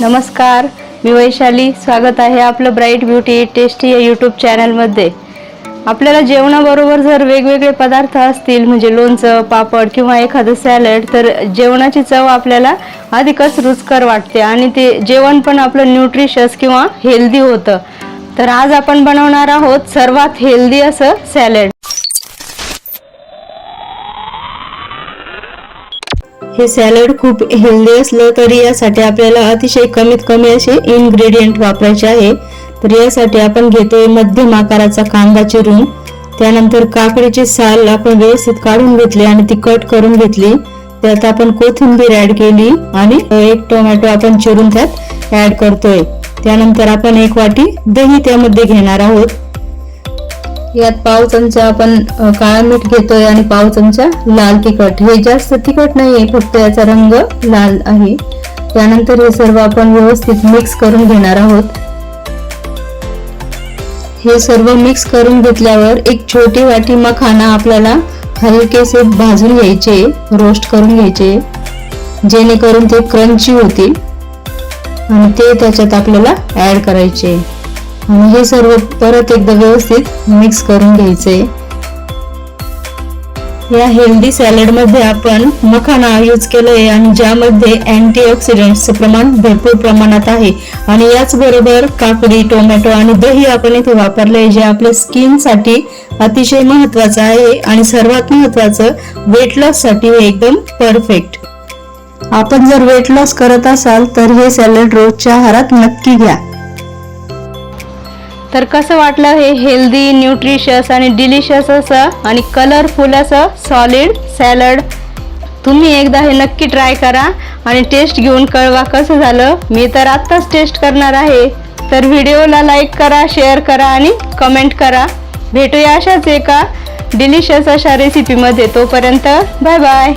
नमस्कार. मी वैशाली. स्वागत आहे आपलं ब्राईट ब्युटी टेस्टी या यूट्यूब चॅनलमध्ये आपल्याला जेवणाबरोबर जर वेगवेगळे पदार्थ असतील म्हणजे लोणचं पापड किंवा एखादं सॅलड तर जेवणाची चव आपल्याला अधिकच रुचकर वाटते आणि ते जेवण पण आपलं न्यूट्रिशस किंवा हेल्दी होतं. तर आज आपण बनवणार आहोत सर्वात हेल्दी असं सॅलड हे सॅलड खूप हेल्दी असलं तरी यासाठी आपल्याला अतिशय कमीत कमी असे इन्ग्रेडियंट वापरायचे आहे. तर यासाठी आपण घेतोय मध्यम आकाराचा कांदा चिरून. त्यानंतर काकडीची साल आपण व्यवस्थित काढून घेतली आणि ती कट करून घेतली. त्यात आपण कोथिंबीर ऍड केली आणि एक टोमॅटो आपण चिरून त्यात ऍड करतोय. त्यानंतर आपण एक वाटी दही त्यामध्ये घेणार आहोत. यात पाव चमचा आपण काळा मीठ घेतोय आणि पाव चमचा लाल तिखट. हे जास्त तिखट नाहीये फक्त याचा रंग लाल आहे. त्यानंतर हे सर्व आपण व्यवस्थित मिक्स करून घेणार आहोत. हे सर्व मिक्स करून घेतल्यावर एक छोटी वाटी मखाना आपल्याला हलकेसे भाजून घ्यायचे रोस्ट करून घ्यायचे जेणेकरून ते क्रंची होतील आणि ते त्याच्यात आपल्याला ॲड करायचे. आणि हे सर्व परत एकदा व्यवस्थित मिक्स करून घ्यायचे. या हेल्दी सॅलडमध्ये आपण मखाना यूज केलंय आणि ज्यामध्ये अँटीऑक्सिडंटचं प्रमाण भरपूर प्रमाणात आहे. आणि याचबरोबर काकडी टोमॅटो आणि दही आपण इथे वापरलंय जे आपल्या स्किनसाठी अतिशय महत्वाचं आहे आणि सर्वात महत्वाचं वेट लॉससाठी हे एकदम परफेक्ट आपण जर वेट लॉस करत असाल तर हे सॅलड रोजच्या आहारात नक्की घ्या. तर कसं वाटलं हे हेल्दी न्यूट्रिशियस आणि डिलिशियस असं आणि कलरफुल असं सॉलिड सॅलड तुम्ही एकदा हे नक्की ट्राय करा आणि टेस्ट घेऊन कळवा कसं झालं. मी तर आत्ताच टेस्ट करणार आहे. तर व्हिडिओला लाईक करा शेअर करा आणि कमेंट करा. भेटूया अशाच एका डिलिशियस अशा रेसिपीमध्ये तोपर्यंत बाय बाय